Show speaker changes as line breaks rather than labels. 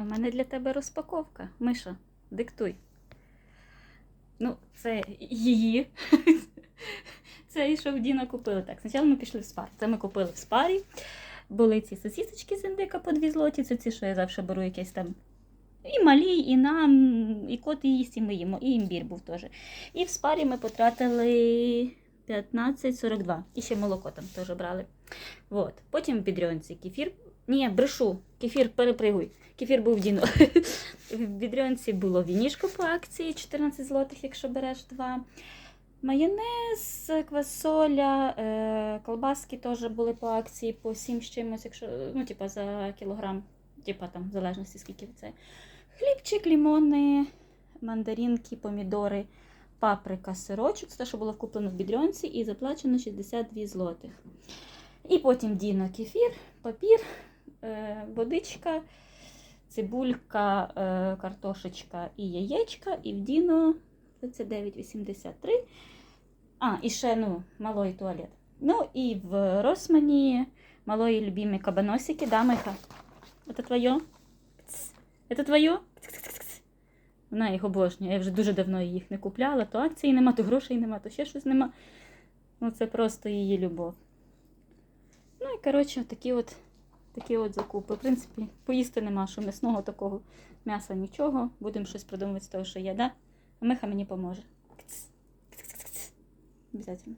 А в мене для тебе розпаковка. Миша, диктуй. Ну, це її. Це і що в Діна купили. Так, спочатку ми пішли в спар. Це ми купили в спарі. Були ці сосісочки з індика по дві злоті. Це ці, що я завжди беру якесь там. І малі, і нам, і кот їсть, і ми їмо, і імбір був теж. І в спарі ми потратили 15,42. І ще молоко там теж брали. Вот. Потім в бідрьонці кефір. Ні, брешу, кефір перепригуй. Кефір був Діно. В бідрьонці було вінішко по акції 14 злотих, якщо береш два. Майонез, квасоля, е, колбаски теж були по акції по 7 з чимось, якщо, ну, типа за кілограм, типа там, в залежності скільки це. Хлібчик, лімони, мандаринки, помідори, паприка, сирочок. Це те, що було куплено в бідрьонці і заплачено 62 злотих. І потім Діна кефір, папір, водичка, цибулька, е, картошечка і яєчка. І в Діно 29,83. А, і ще ну, малий туалет. Ну і в Росмані малої любимі кабаносики, да, Миха? Это твоє? Это твоє? Вона їх обожнює. Я вже дуже давно їх не купляла, то акції нема, то грошей нема, то ще щось нема. Ну, це просто її любов. Ну і коротше, такі от, такі от закупи. В принципі, поїсти нема, що м'ясного такого м'яса нічого. Будемо щось придумувати з того, що є, да? А Миха мені поможе. Обязательно.